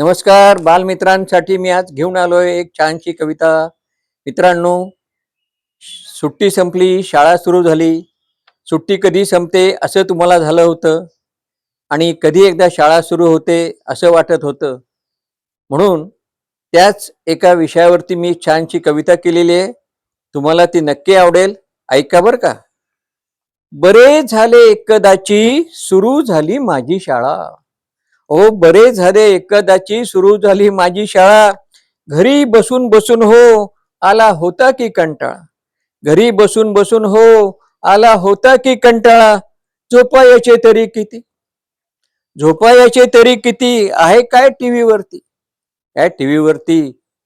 नमस्कार बालमित्रांसाठी मी आज घेऊन आलोय एक छानशी कविता. मित्रांनो सुट्टी संपली शाळा सुरू झाली. सुट्टी कधी संपते असं तुम्हाला झालं होतं? आणि कधी एकदा शाळा सुरू होते असं वाटत होतं? म्हणून त्याच एका विषयावरती मी छानशी कविता केलेली आहे. तुम्हाला ती नक्की आवडेल. ऐका बरं का. बरे झाले एकदाची सुरू झाली माझी शाळा. हो बरे झाले. एकदाची सुरू झाली माझी शाळा. घरी बसून बसून हो आला होता की कंटाळा? घरी बसून बसून हो आला होता की कंटाळा? झोपायाचे तरी किती? झोपायाचे तरी किती? आहे काय टीव्ही वरती काय टीव्ही वरती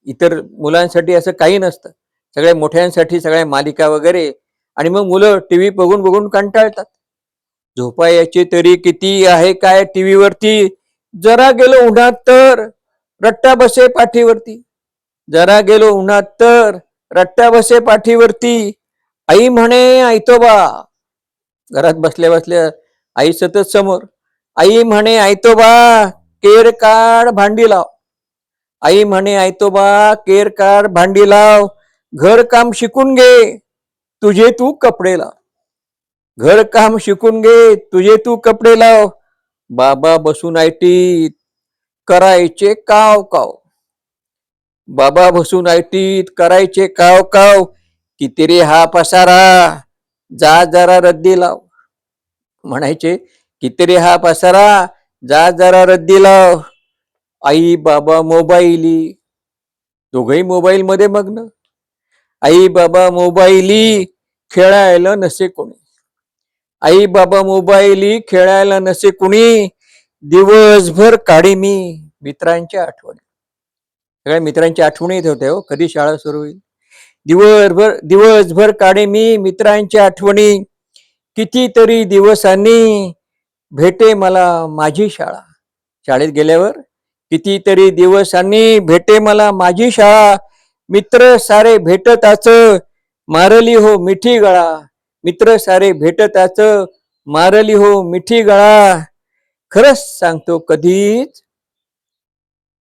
इतर मुलांसाठी असं काही नसतं. सगळ्या मोठ्यांसाठी सगळ्या मालिका वगैरे. आणि मग मुलं टीव्ही बघून बघून कंटाळतात. झोपायाचे तरी किती? आहे काय टीव्ही वरती जरा गेलो उन्हात तर रट्ट्या बसे पाठीवरती. जरा गेलो उन्हात तर रट्ट्या बसे पाठीवरती. आई म्हणे आयतोबा घरात बसल्या बसल्या आई सतत समोर. आई म्हणे आयतोबा केर काढ भांडी लाव. आई म्हणे आयतोबा केर काढ भांडी लाव. घर काम शिकून घे तुझे तू कपडे लाव. घर काम शिकून घे तुझे तू कपडे लाव. बाबा बसून आयटीत करायचे काव काव. बाबा बसून आयटीत करायचे काव काव. कितीरी हा पसारा. जा जरा रद्दी लाव. म्हणायचे कितीरी हा पसारा. जा जरा रद्दी लाव. आई बाबा मोबाईली. दोघही मोबाईल मध्ये मग्न. आई बाबा मोबाईली. खेळायला नसे कोणी. आई बाबा मोबाईली खेळायला नसे कुणी? दिवसभर काढी मी मित्रांच्या आठवणी. सगळ्या मित्रांच्या आठवणी येत होत्या हो कधी शाळा सुरू होईल? दिवसभर दिवसभर काढे मी मित्रांच्या आठवणी. कितीतरी दिवसांनी भेटे मला माझी शाळा. शाळेत गेल्यावर कितीतरी दिवसांनी भेटे मला माझी शाळा. मित्र सारे भेटताच मारली हो मिठी गळा. मित्र सारे भेटताच मारली हो मिठी गळा. खरंच सांगतो कधीच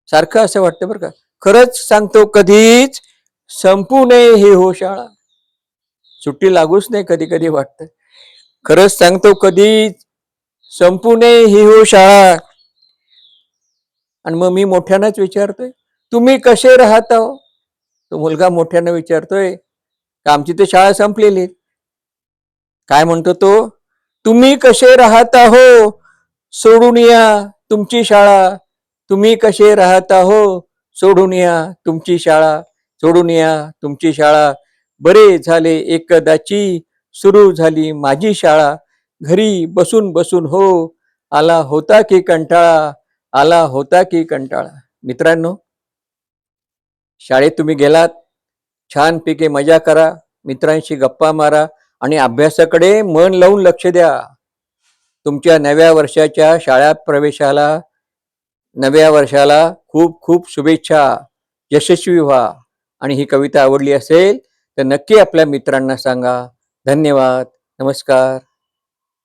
सारखं असं वाटतं बरं का? खरंच सांगतो कधीच संपू नये हे हो शाळा. सुट्टी लागूच नाही कधी कधी वाटत. खरंच सांगतो कधीच संपू नये ही हो शाळा. आणि मग मी मोठ्यानंच विचारतोय तुम्ही कसे राहता आहो तो मुलगा मोठ्यानं विचारतोय का आमची तर शाळा संपलेली काय म्हणतो तो? तुम्ही कसे राहत आहो? सोडून या तुमची शाळा. तुम्ही कसे राहत आहो? सोडून या तुमची शाळा. सोडून या तुमची शाळा. बरे झाले एकदाची. सुरू झाली माझी शाळा. घरी बसून बसून हो. आला होता की कंटाळा? आला होता की कंटाळा? मित्रांनो शाळेत तुम्ही गेलात. छानपैकी मजा करा. मित्रांशी गप्पा मारा. आणि अभ्यासाकडे मन लावून लक्ष द्या. तुमच्या नव्या वर्षाच्या शाळा प्रवेशाला नव्या वर्षाला खूप खूप शुभेच्छा. यशस्वी व्हा. आणि ही कविता आवडली असेल तर नक्की आपल्या मित्रांना सांगा. धन्यवाद. नमस्कार.